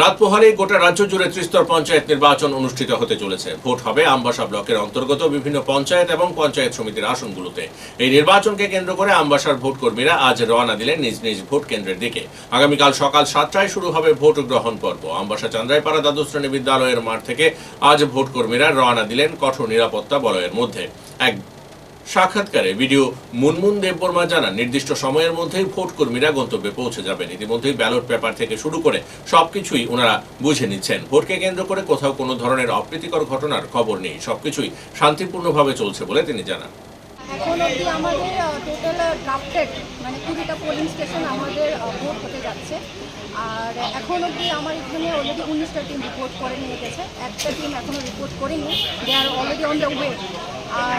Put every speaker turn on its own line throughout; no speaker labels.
রাত পোহারে গোটা রাজ্য জুড়ে ত্রিস্তর পঞ্চায়েত নির্বাচন অনুষ্ঠিত হতে চলেছে। ভোট হবে আমবাসা ব্লকের অন্তর্গত বিভিন্ন পঞ্চায়েত এবং পঞ্চায়েত সমিতির আসনগুলোতে। এই নির্বাচনকে কেন্দ্র করে আমবাসার ভোট কর্মীরা আজ রওনা দিলেন নিজ নিজ ভোট কেন্দ্রের দিকে। আগামীকাল সকাল সাতটায় শুরু হবে ভোট গ্রহণ পর্ব। আমবাসা চান্দ্রাইপাড়া দ্বাদশ শ্রেণি বিদ্যালয়ের মাঠ থেকে আজ ভোট কর্মীরা রওনা দিলেন কঠোর নিরাপত্তা বলয়ের মধ্যে। এক সাক্ষাৎকারে ভিডিও মুনমুন দেববর্মা জানান, নির্দিষ্ট সময়ের মধ্যেই ভোট কর্মীরা গন্তব্যে পৌঁছে যাবেন। ইতিমধ্যেই ব্যালট পেপার থেকে শুরু করে সবকিছুই ওনারা বুঝে নিচ্ছেন। ভোটকে কেন্দ্র করে কোথাও কোনো ধরনের অপ্রীতিকর ঘটনার খবর নেই। সবকিছুই শান্তিপূর্ণভাবে চলছে বলে তিনি জানান।
এখন অবধি আমাদের টোটাল ড্রাফটেড মানে কুড়িটা পোলিং স্টেশন আমাদের ভোট হতে যাচ্ছে। আর এখন অবধি আমার এখানে অলরেডি উনিশটা টিম রিপোর্ট করে নিয়ে গেছে। একটা টিম এখনও রিপোর্ট করেনি। They are already on the way are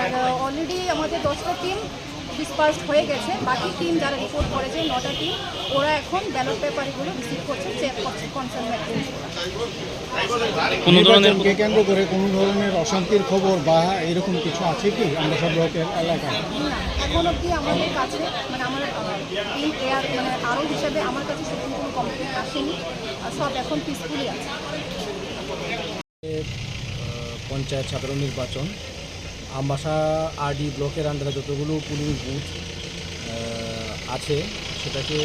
already আমাদের দশটা টিম ডিসপার্সড হয়ে গেছে। বাকি টিম যারা রিপোর্ট করেছে নটা টিম ওরা এখন ব্যালট পেপারগুলো রিসিভ করছে চেক করছে কনসার্ন
কোনো ধরনের
কেন্দ্র করে কোনো ধরনের অশান্তির খবর বা এরকম কিছু আছে কি আমরা সব ব্লকের এলাকায়?
এখন অবধি আমাদের কাছে মানে আমার টিম এয়ার মানে আরও হিসাবে আমার কাছে সেরকম কোনো কমপ্লেন আসেনি। আর সব এখন পিসফুলি আছে।
পঞ্চায়েত সাধারণ নির্বাচন আমবাসা, আরডি ব্লকের আন্ডারে যতগুলো পুলিং বুথ আছে, সেটাকে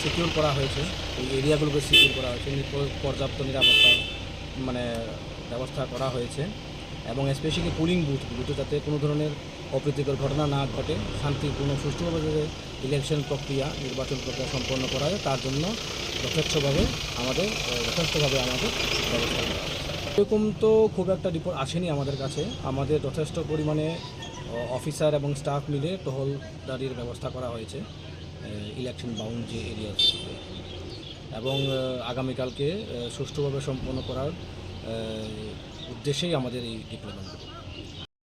সিকিউর করা হয়েছে। এই এরিয়াগুলোকে সিকিউর করা হয়েছে। পর্যাপ্ত নিরাপত্তা মানে ব্যবস্থা করা হয়েছে। এবং স্পেশালি পুলিং বুথগুলোতে যাতে কোনো ধরনের অপ্রীতিকর ঘটনা না ঘটে, শান্তিপূর্ণ, সুষ্ঠুভাবে যাতে ইলেকশন প্রক্রিয়া, নির্বাচন প্রক্রিয়া সম্পন্ন করা হয়, তার জন্য যথেচ্ছভাবে আমাদের যথেষ্টভাবে আমাদের ব্যবস্থা করা। এরকম তো খুব একটা রিপোর্ট আসেনি আমাদের কাছে। আমাদের যথেষ্ট পরিমাণে অফিসার এবং স্টাফ মিলে টহলদারির ব্যবস্থা করা হয়েছে ইলেকশন বাউন্ড যে এরিয়া এবং আগামীকালকে সুষ্ঠুভাবে সম্পন্ন করার উদ্দেশ্যেই আমাদের এই ডিপ্লোমেন্টগুলো